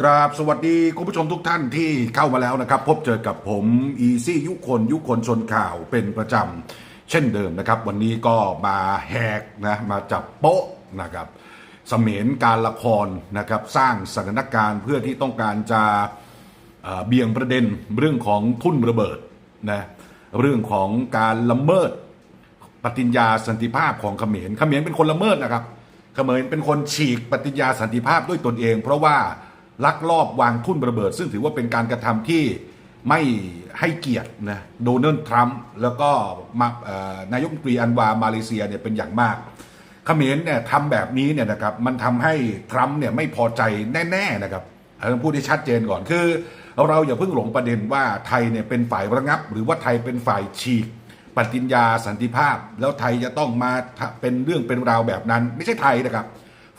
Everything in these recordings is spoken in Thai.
กราบสวัสดีคุณผู้ชมทุกท่านที่เข้ามาแล้วนะครับ พบเจอกับผมอีซี่ยุคนยุคนชนข่าวเป็นประจำเช่นเดิมนะครับ วันนี้ก็มาแหกนะมาจับโป๊ะนะครับเสมียนการละครนะครับ สร้างสถานการณ์เพื่อที่ต้องการจะเอ่อเบี่ยงประเด็นเรื่องของทุ่นระเบิดนะเรื่องของการละเมิดปฏิญญาสันติภาพของเขมรเขมรเป็นคนละเมิดนะครับเขมรเป็นคนฉีกปฏิญญาสันติภาพด้วยตนเอง เพราะว่า ลักลอบวางทุ่นระเบิด ซึ่งถือว่าเป็นการกระทำที่ไม่ให้เกียรตินะโดนัลด์ทรัมป์แล้วก็มานายกรัฐมนตรีอันวามาเลเซียเนี่ยเป็นอย่างมากเขมรเนี่ยทำแบบนี้เนี่ยนะครับมันทำให้ทรัมป์เนี่ยไม่พอใจแน่ๆนะครับต้องพูดให้ชัดเจนก่อนคือ เราอย่าเพิ่งหลงประเด็นว่าไทยเนี่ยเป็นฝ่ายระงับ หรือว่าไทยเป็นฝ่ายฉีกปฏิญญาสันติภาพ แล้วไทยจะต้องมาเป็นเรื่องเป็นราวแบบนั้น ไม่ใช่ไทยนะครับ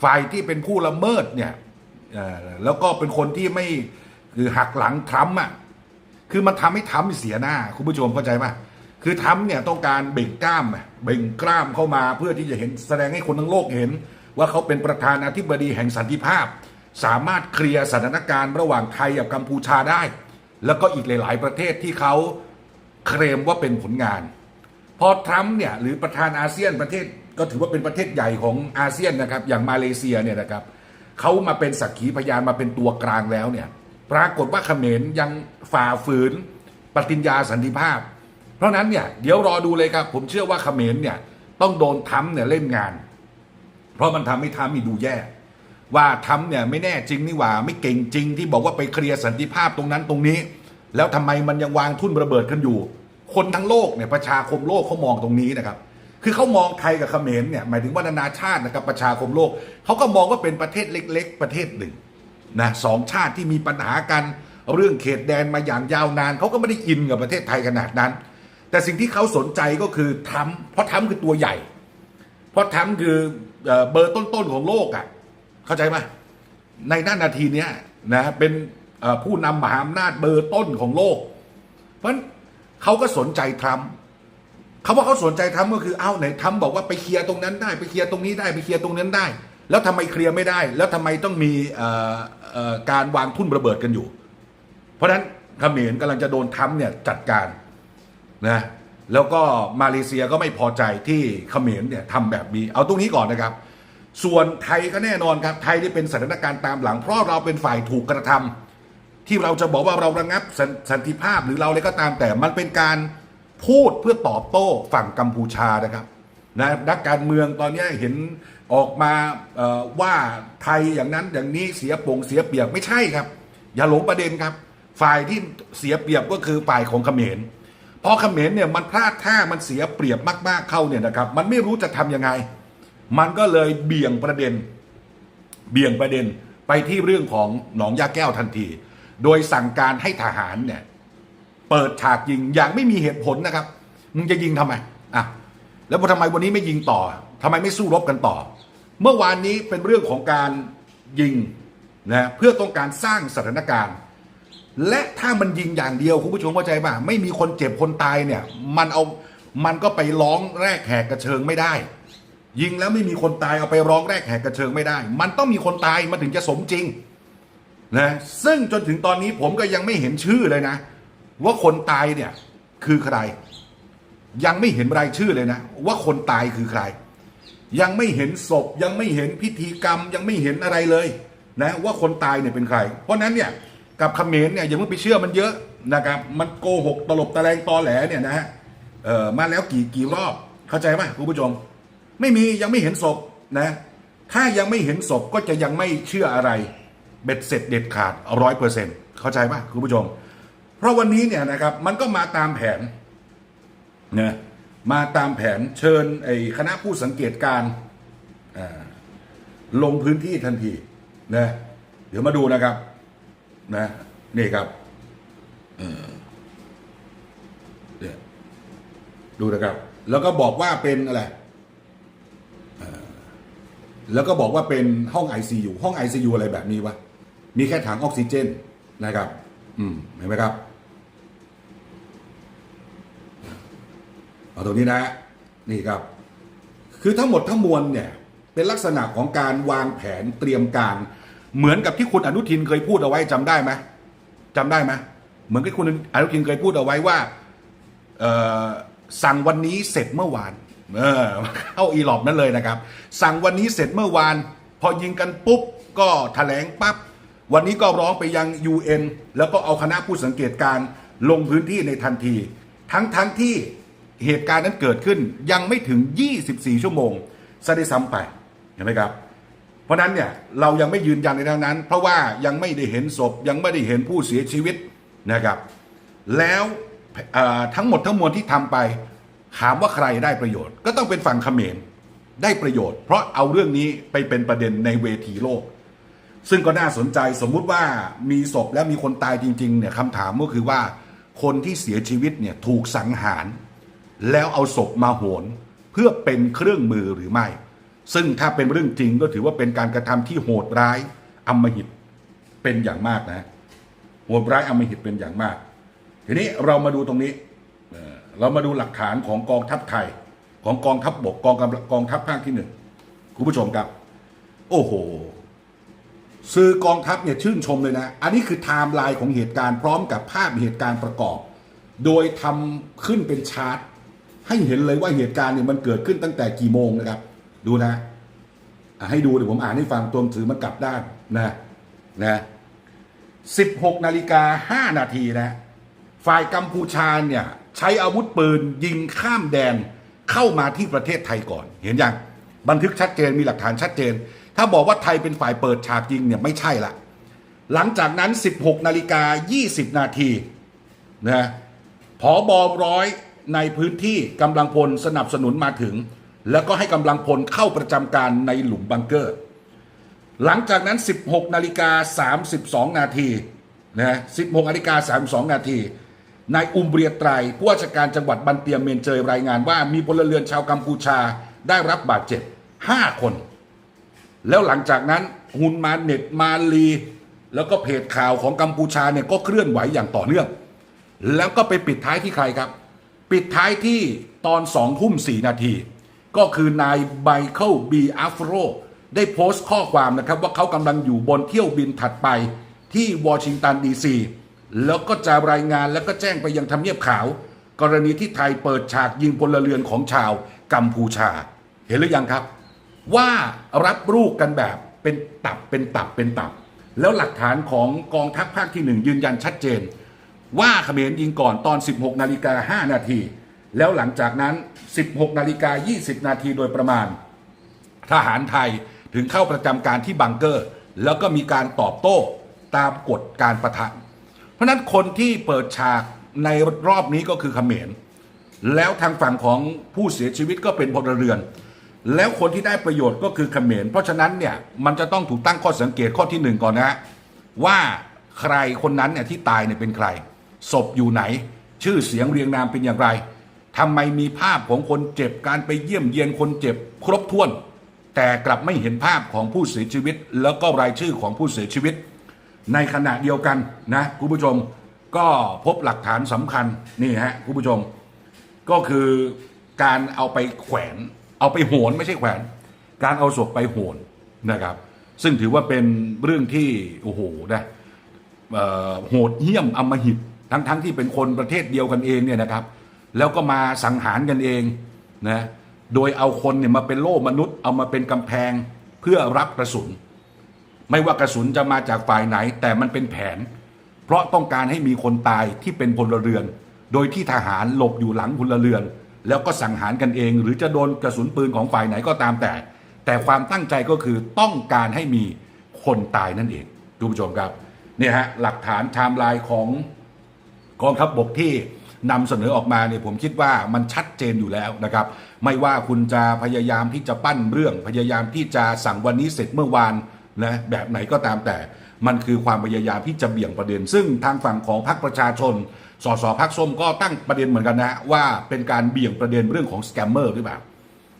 ฝ่ายที่เป็นผู้ละเมิดเนี่ย แล้วก็เป็นคนที่ไม่คือหักหลังทรัมป์อะคือมันทำให้ทรัมป์เสียหน้า คุณผู้ชมเข้าใจไหมคือทรัมป์เนี่ยต้องการเบ่งกล้ามเบ่งกล้ามเข้ามาเพื่อที่จะเห็นแสดงให้คนทั้งโลกเห็น ว่าเขาเป็นประธานาธิบดีแห่งสันติภาพ สามารถเคลียร์สถานการณ์ระหว่างไทยกับกัมพูชาได้ แล้วก็อีกหลาย ๆ ประเทศที่เขาเคลมว่าเป็นผลงาน พอทรัมป์เนี่ยหรือประธานอาเซียนประเทศก็ถือว่าเป็นประเทศใหญ่ของอาเซียนนะครับ อย่างมาเลเซียเนี่ยนะครับ เขามาเป็นสักขีพยานมาเป็นตัวกลางแล้วเนี่ย ปรากฏว่าเขมรยังฝ่าฝืนปฏิญญาสันติภาพ เพราะนั้นเนี่ยเดี๋ยวรอดูเลยครับ ผมเชื่อว่าเขมรเนี่ยต้องโดนทรัมเนี่ยเล่นงาน เพราะมันทำให้ทรัมป์มีดูแย่ ว่าทำเนี่ยไม่แน่จริงนี่หว่าไม่เก่งจริงที่บอกว่าไปเคลียร์สันติภาพตรงนั้นตรงนี้ แล้วทำไมมันยังวางทุ่นระเบิดกันอยู่ คนทั้งโลกเนี่ยประชาคมโลกเขามองตรงนี้นะครับ คือเขามองไทยกับเขมรเนี่ยหมายถึงว่านานาชาตินะครับประชาคมโลกเขาก็มองว่าเป็นประเทศเล็ก ๆ ประเทศหนึ่งนะสองชาติที่มีปัญหากันเรื่องเขตแดนมาอย่างยาวนานเขาก็ไม่ได้อินกับประเทศไทยขนาดนั้น แต่สิ่งที่เขาสนใจก็คือทรัมเพราะทรัมคือตัวใหญ่ เพราะทรัมคือเบอร์ต้นๆของโลกอะเข้าใจไหมในหน้านาทีเนี้ยนะเป็นผู้นำมหาอำนาจเบอร์ต้นของโลก เพราะนั้นเขาก็สนใจทรัมป์ เขาว่าเขาสนใจทรัมป์ก็คือเอ้าไหนทรัมป์บอกว่าไปเคลียร์ตรงนั้นได้ไปเคลียร์ตรงนี้ได้ไปเคลียร์ตรงนั้นได้ แล้วทำไมเคลียร์ไม่ได้ แล้วทำไมต้องมีการวางทุ่นระเบิดกันอยู่ เพราะฉะนั้นเขมรกำลังจะโดนทรัเนี่ยจัดการนะแล้วก็มาเลเซียก็ไม่พอใจที่เขมรเนี่ยทำแบบนี้ เอาตรงนี้ก่อนนะครับ ส่วนไทยก็แน่นอนครับ ไทยนี่เป็นสถานการณ์ตามหลัง เพราะเราเป็นฝ่ายถูกกระทำที่เราจะบอกว่าเราระงับสสันติภาพหรือเราอะไรก็ตามแต่มันเป็นการ พูดเพื่อตอบโต้ฝั่งกัมพูชานะครับนะนักการเมืองตอนนี้เห็นออกมาว่าไทยอย่างนั้นอย่างนี้เสียโปงเสียเปรียบไม่ใช่ครับ อย่าหลงประเด็นครับ ฝ่ายที่เสียเปรียบก็คือฝ่ายของเขมรพอเขมรเนี่ยมันพลาดท่ามันเสียเปรียบมาก ๆเข้าเนี่ยนะครับ มันไม่รู้จะทำยังไง มันก็เลยเบี่ยงประเด็น เบี่ยงประเด็นไปที่เรื่องของหนองยาแก้วทันที โดยสั่งการให้ทหารเนี่ย เปิดฉากยิงอย่างไม่มีเหตุผลนะครับ มึงจะยิงทำไมอะแล้วทำไมวันนี้ไม่ยิงต่อทำไมไม่สู้รบกันต่อ เมื่อวานนี้เป็นเรื่องของการยิงนะเพื่อต้องการสร้างสถานการณ์ และถ้ามันยิงอย่างเดียวคุณผู้ชมเข้าใจป่ะไม่มีคนเจ็บคนตายเนี่ย มันเอามันก็ไปร้องแรกแหกกระเชิงไม่ได้ ยิงแล้วไม่มีคนตายเอาไปร้องแรกแหกกระเชิงไม่ได้ มันต้องมีคนตายมันถึงจะสมจริงนะซึ่งจนถึงตอนนี้ผมก็ยังไม่เห็นชื่อเลยนะ ว่าคนตายเนี่ยคือใคร ยังไม่เห็นรายชื่อเลยนะ ว่าคนตายคือใคร ยังไม่เห็นศพ ยังไม่เห็นพิธีกรรม ยังไม่เห็นอะไรเลยนะว่าคนตายเนี่ยเป็นใคร เพราะนั้นเนี่ยกับเขมรเนี่ยอย่าเพิ่งไปเชื่อมันเยอะนะครับมันโกหกตลบตะแลงตอแหลเนี่ยนะฮะเออมาแล้วกี่กี่รอบเข้าใจไหมคุณผู้ชม ไม่มียังไม่เห็นศพนะ ถ้ายังไม่เห็นศพก็จะยังไม่เชื่ออะไร เบ็ดเสร็จเด็ดขาดร้อยเปอร์เซ็นต์เข้าใจป่ะคุณผู้ชม เพราะวันนี้เนี่ยนะครับมันก็มาตามแผนนะมาตามแผนเชิญไอ้คณะผู้สังเกตการณ์อ่าลงพื้นที่ทันทีนะเดี๋ยวมาดูนะครับนะนี่ครับเออเนี่ยดูนะครับ แล้วก็บอกว่าเป็นอะไรแล้วก็บอกว่าเป็นห้อง ICU ห้อง ICU อะไรแบบนี้วะมีแค่ถังออกซิเจนนะครับ อืมเห็นไหมครับ เอาตรงนี้นะนี่ครับ คือทั้งหมดทั้งมวลเนี่ยเป็นลักษณะของการวางแผนเตรียมการ เหมือนกับที่คุณอนุทินเคยพูดเอาไว้จำได้ไหมจำได้ไหมเหมือนกับคุณอนุทินเคยพูดเอาไว้ว่าสั่งวันนี้เสร็จเมื่อวาน เออเข้าอีหลอบนั่นเลยนะครับ สั่งวันนี้เสร็จเมื่อวาน พอยิงกันปุ๊บก็แถลงปั๊บวันนี้ก็ร้องไปยัง UN แล้วก็เอาคณะผู้สังเกตการลงพื้นที่ในทันที ทั้งทั้งที่ เหตุการณ์นั้นเกิดขึ้นยังไม่ถึง 24 ชั่วโมงซะได้ซ้ำไปเห็นไหมครับ เพราะนั้นเนี่ยเรายังไม่ยืนยันในทางนั้น เพราะว่ายังไม่ได้เห็นศพยังไม่ได้เห็นผู้เสียชีวิตนะครับ แล้วทั้งหมดทั้งมวลที่ทำไปถามว่าใครได้ประโยชน์ ก็ต้องเป็นฝั่งเขมรได้ประโยชน์ เพราะเอาเรื่องนี้ไปเป็นประเด็นในเวทีโลก ซึ่งก็น่าสนใจสมมุติว่ามีศพและมีคนตายจริงๆเนี่ยคำถามก็คือว่าคนที่เสียชีวิตเนี่ยถูกสังหาร แล้วเอาศพมาโหนเพื่อเป็นเครื่องมือหรือไม่ ซึ่งถ้าเป็นเรื่องจริงก็ถือว่าเป็นการกระทำที่โหดร้ายอำมหิตเป็นอย่างมากนะโหดร้ายอำมหิตเป็นอย่างมาก ทีนี้เรามาดูตรงนี้เรามาดูหลักฐานของกองทัพไทย ของกองทัพบบกกองกำลังกองทัพภาคที่หนึ่งคุณผู้ชมครับ โอ้โหสื่อกองทัพเนี่ยชื่นชมเลยนะ อันนี้คือไทม์ไลน์ของเหตุการณ์พร้อมกับภาพเหตุการณ์ประกอบ โดยทำขึ้นเป็นชาร์ต ให้เห็นเลยว่าเหตุการณ์เนี่ยมันเกิดขึ้นตั้งแต่กี่โมงนะครับ ดูนะให้ดูเดี๋ยวผมอ่านให้ฟังตัวหนังสือมันกลับด้านนะนะ16นาฬิกา5นาทีนะ ฝ่ายกัมพูชาเนี่ย ใช้อาวุธปืนยิงข้ามแดนเข้ามาที่ประเทศไทยก่อน เห็นยังบันทึกชัดเจนมีหลักฐานชัดเจน ถ้าบอกว่าไทยเป็นฝ่ายเปิดฉากยิงเนี่ยไม่ใช่ละหลังจากนั้น 16นาฬิกา20 นาทีนะผอบอร้อย ในพื้นที่กำลังพลสนับสนุนมาถึง แล้วก็ให้กำลังพลเข้าประจำการในหลุมบังเกอร์ หลังจากนั้น 16นาฬิกา32 นาทีนะ16นาฬิกา32 นาทีนายอุมเบียไตรผู้ว่าราชการจังหวัดบันเตียเมนเจยรายงานว่ามีพลเรือนชาวกัมพูชาได้รับบาดเจ็บ 5 คน แล้วหลังจากนั้นฮุนมาเน็ตมาลี แล้วก็เพจข่าวของกัมพูชาเนี่ยก็เคลื่อนไหวอย่างต่อเนื่อง แล้วก็ไปปิดท้ายที่ใครครับ ปิดท้ายที่ตอนสองทุ่มสี่นาที ก็คือนายไบเคิลบีอัฟโรได้โพสต์ข้อความนะครับว่าเขากำลังอยู่บนเที่ยวบินถัดไปที่วอชิงตันดีซีแล้วก็จะรายงานแล้วก็แจ้งไปยังทำเนียบขาว กรณีที่ไทยเปิดฉากยิงพลเรือนของชาวกัมพูชา เห็นหรือยังครับ ว่ารับรูปกันแบบเป็นตับเป็นตับเป็นตับ แล้วหลักฐานของกองทัพภาคที่หนึ่งยืนยันชัดเจน ว่าเขมรยิงก่อนตอน 16นาฬิกา5นาที แล้วหลังจากนั้น 16นาฬิกา20 นาทีโดยประมาณ ทหารไทยถึงเข้าประจำการที่บังเกอร์ แล้วก็มีการตอบโต้ตามกฎการประทะเพราะฉะนั้นคนที่เปิดฉากในรอบนี้ก็คือเขมรแล้วทางฝั่งของผู้เสียชีวิตก็เป็นพลเรือน แล้วคนที่ได้ประโยชน์ก็คือเขมร เพราะฉะนั้นเนี่ยมันจะต้องถูกตั้งข้อสังเกตข้อที่หนึ่งก่อนนะว่าใครคนนั้นเนี่ยที่ตายเนี่ยเป็นใคร ศพอยู่ไหน ชื่อเสียงเรียงนามเป็นอย่างไรทำไมมีภาพของคนเจ็บการไปเยี่ยมเยียนคนเจ็บครบถ้วน แต่กลับไม่เห็นภาพของผู้เสียชีวิต แล้วก็รายชื่อของผู้เสียชีวิต ในขณะเดียวกันนะคุณผู้ชมก็พบหลักฐานสำคัญนี่ฮะคุณผู้ชม ก็คือการเอาไปแขวน เอาไปโหนไม่ใช่แขวน การเอาศพไปโหนนะครับ ซึ่งถือว่าเป็นเรื่องที่โอ้โหนะโหดเหี้ยมอำมหิต ทั้งทั้งที่เป็นคนประเทศเดียวกันเองเนี่ยนะครับ แล้วก็มาสังหารกันเองนะโดยเอาคนเนี่ยมาเป็นโล่มนุษย์ เอามาเป็นกำแพงเพื่อรับกระสุน ไม่ว่ากระสุนจะมาจากฝ่ายไหน แต่มันเป็นแผน เพราะต้องการให้มีคนตายที่เป็นพลเรือน โดยที่ทหารหลบอยู่หลังพลเรือน แล้วก็สังหารกันเอง หรือจะโดนกระสุนปืนของฝ่ายไหนก็ตามแต่ แต่ความตั้งใจก็คือต้องการให้มีคนตายนั่นเองคุณผู้ชมครับเนี่ยฮะหลักฐานไทม์ไลน์ของ กองทัพบบกที่นำเสนอออกมาเนี่ยผมคิดว่ามันชัดเจนอยู่แล้วนะครับ ไม่ว่าคุณจะพยายามที่จะปั้นเรื่อง พยายามที่จะสั่งวันนี้เสร็จเมื่อวานนะแบบไหนก็ตามแต่ มันคือความพยายามที่จะเบี่ยงประเด็น ซึ่งทางฝั่งของพรรคประชาชนสสพักส้มก็ตั้งประเด็นเหมือนกันนะว่าเป็นการเบี่ยงประเด็นเรื่องของสแกมเมอร์หรือเปล่า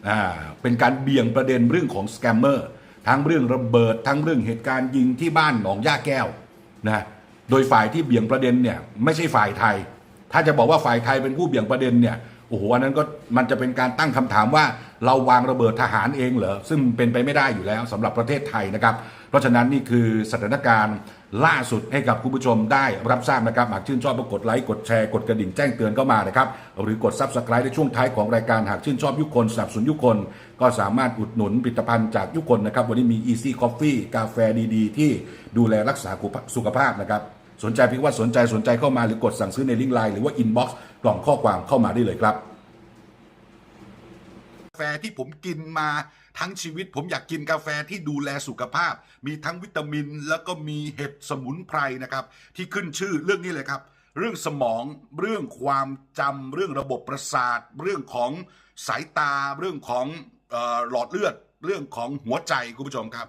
อ่าเป็นการเบี่ยงประเด็นเรื่องของสแกมเมอร์ทั้งเรื่องระเบิดทั้งเรื่องเหตุการณ์ยิงที่บ้านหนองย่าแก้วนะ โดยฝ่ายที่เบี่ยงประเด็นเนี่ยไม่ใช่ฝ่ายไทย ถ้าจะบอกว่าฝ่ายไทยเป็นผู้เบี่ยงประเด็นเนี่ยโอ้โหอันนั้นก็มันจะเป็นการตั้งคำถามว่าเราวางระเบิดทหารเองเหรอซึ่งเป็นไปไม่ได้อยู่แล้วสำหรับประเทศไทยนะครับ เพราะฉะนั้นนี่คือสถานการณ์ล่าสุดให้กับคุณผู้ชมได้รับทราบนะครับหากชื่นชอบก็กดไลค์กดแชร์กดกระดิ่งแจ้งเตือนเข้ามานะครับหรือกด Subscribe ในช่วงท้ายของรายการหากชื่นชอบยุคนสนับสนุนยุคนก็สามารถอุดหนุนผลิตภัณฑ์จากยุคคนนะครับวันนี้มี Easy Coffee กาแฟดี ๆ ที่ดูแลรักษาสุขภาพนะครับ สนใจพียงว่าสนใจสนใจเข้ามาหรือกดสั่งซื้อในลิงก์ไลน์หรือว่าอินบ็อกซ์กล่องข้อความเข้ามาได้เลยครับกาแฟที่ผมกินมาทั้งชีวิต ผมอยากกินกาแฟที่ดูแลสุขภาพ มีทั้งวิตามิน แล้วก็มีเห็ดสมุนไพรนะครับ ที่ขึ้นชื่อเรื่องนี้เลยครับ เรื่องสมองเรื่องความจำเรื่องระบบประสาท เรื่องของสายตา เรื่องของออหลอดเลือด เรื่องของหัวใจคุณผู้ชมครับ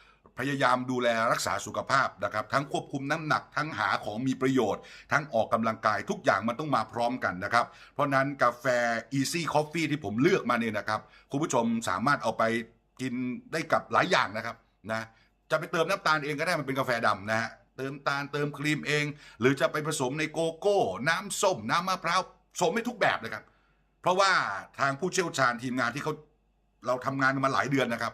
พยายามดูแลรักษาสุขภาพนะครับ ทั้งควบคุมน้ำหนักทั้งหาของมีประโยชน์ ทั้งออกกำลังกายทุกอย่างมันต้องมาพร้อมกันนะครับ เพราะนั้นกาแฟ Easy Coffee ที่ผมเลือกมาเนี่ยนะครับ คุณผู้ชมสามารถเอาไปกินได้กับหลายอย่างนะครับนะจะไปเติมน้ำตาลเองก็ได้มันเป็นกาแฟดำนะฮะเติมตาลเติมครีมเอง หรือจะไปผสมในโกโก้ น้ำส้ม น้ำมะพร้าวสมไม่ทุกแบบเลยครับ เพราะว่าทางผู้เชี่ยวชาญทีมงานที่เขาเราทำงานกันมาหลายเดือนนะครับ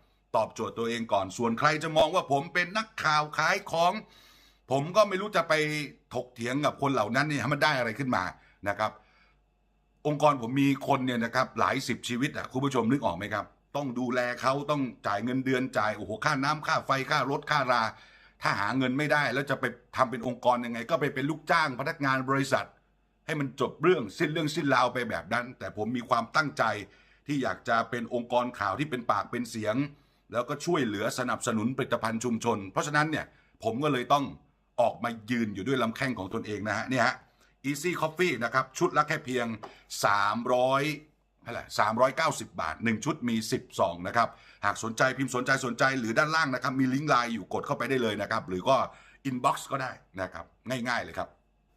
ตอบโจทย์ตัวเองก่อน ส่วนใครจะมองว่าผมเป็นนักข่าวขายของ ผมก็ไม่รู้จะไปถกเถียงกับคนเหล่านั้นเนี่ยมันได้อะไรขึ้นมานะครับ องค์กรผมมีคนเนี่ยนะครับหลายสิบชีวิตอะคุณผู้ชมนึกออกไหมครับ ต้องดูแลเขาต้องจ่ายเงินเดือนจ่ายโอ้โหค่าน้ำค่าไฟค่ารถค่ารา ถ้าหาเงินไม่ได้ แล้วจะไปทำเป็นองค์กรยังไง ก็ไปเป็นลูกจ้างพนักงานบริษัท ให้มันจบเรื่องสิ้นเรื่องสิ้นราวไปแบบนั้น แต่ผมมีความตั้งใจที่อยากจะเป็นองค์กรข่าวที่เป็นปากเป็นเสียง แล้วก็ช่วยเหลือสนับสนุนผลิตภัณฑ์ชุมชน เพราะฉะนั้นเนี่ยผมก็เลยต้องออกมายืนอยู่ด้วยลำแข้งของตนเองนะฮะเนี่ยฮะ Easy Coffee นะครับ ชุดละแค่เพียง 300อะไร390 บาท 1 ชุดมี 10ซองนะครับ หากสนใจพิมพ์สนใจสนใจหรือด้านล่างนะครับ มีลิงก์ไลน์อยู่กดเข้าไปได้เลยนะครับ หรือก็ inbox ก็ได้นะครับ ง่ายๆเลยครับ